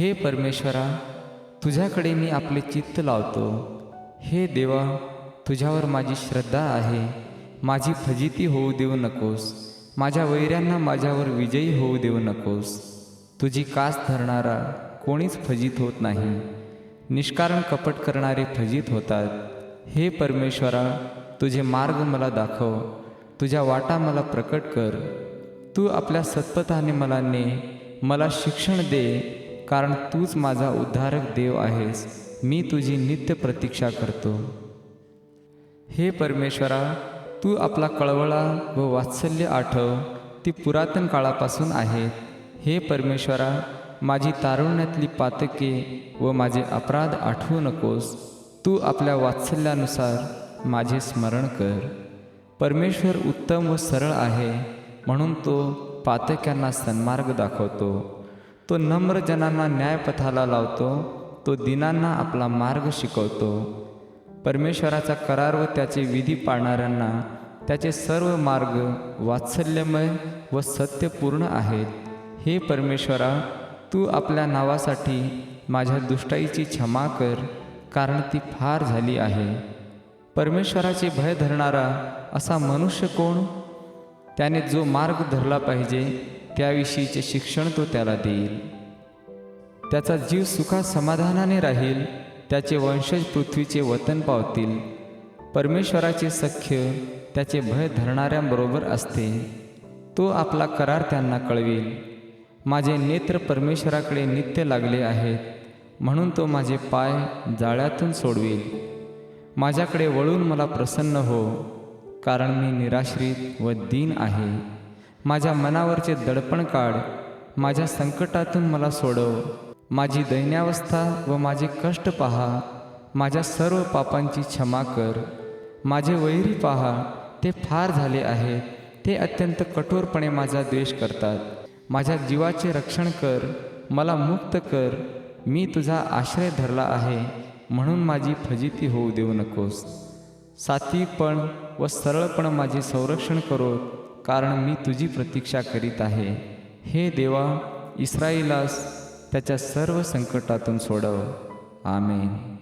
हे परमेश्वरा तुझ्याकडे मी आपले चित्त लावतो. हे देवा तुझ्यावर माझी श्रद्धा आहे. माझी फजिती होऊ देऊ नकोस. माझ्या वैऱ्यांना माझ्यावर विजयी होऊ देऊ नकोस. तुझी कास धरणारा कोणीच फजित होत नाही. निष्कारण कपट करणारे फजित होतात. हे परमेश्वरा तुझे मार्ग मला दाखव. तुझ्या वाटा मला प्रकट कर. तू आपल्या सत्पथाने मला ने मला शिक्षण दे. कारण तूच माझा उद्धारक देव आहेस. मी तुझी नित्य प्रतीक्षा करतो. हे परमेश्वरा तू आपला कळवळा व वात्सल्य आठव. ती पुरातन काळापासून आहे. हे परमेश्वरा माझी तारुण्यातली पातके व माझे अपराध आठवू नकोस. तू आपल्या वात्सल्यानुसार माझे स्मरण कर. परमेश्वर उत्तम व सरळ आहे म्हणून तो पातक्यांना सन्मार्ग दाखवतो. तो नम्र जनांना न्यायपथाला लावतो तो दिनांना आपला मार्ग शिकवतो. परमेश्वराचा करार व त्याचे विधी पाळणाऱ्यांना त्याचे सर्व मार्ग वात्सल्यमय व सत्यपूर्ण आहेत. हे परमेश्वरा तू आपल्या नावासाठी माझ्या दुष्टाईची क्षमा कर कारण ती फार झाली आहे. परमेश्वराचे भय धरणारा असा मनुष्य कोण? त्याने जो मार्ग धरला पाहिजे त्याविषयीचे शिक्षण तो त्याला देईल. त्याचा जीव सुखा समाधानाने राहील त्याचे वंशज पृथ्वीचे वतन पावतील. परमेश्वराचे सख्य त्याचे भय धरणाऱ्यांबरोबर असते. तो आपला करार त्यांना कळवेल. माझे नेत्र परमेश्वराकडे नित्य लागले आहेत म्हणून तो माझे पाय जाळ्यातून सोडवेल. माझ्याकडे वळून मला प्रसन्न हो कारण मी निराश्रित व दीन आहे. माझ्या मनावरचे दडपण काढ. माझ्या संकटातून मला सोडव. माझी दैन्यावस्था व माझे कष्ट पहा. माझ्या सर्व पापांची क्षमा कर. माझे वैरी पहा. ते फार झाले आहे. ते अत्यंत कठोरपणे माझा द्वेष करतात. माझ्या जीवाचे रक्षण कर. मला मुक्त कर. मी तुझा आश्रय धरला आहे. म्हणून माझी फजिती होऊ देऊ नकोस. सात्विकपण व सरळपण माझे संरक्षण करो. कारण मी तुझी प्रतीक्षा करीत आहे. हे देवा इस्राईलास त्याच्या सर्व संकटातून सोडव. आमेन.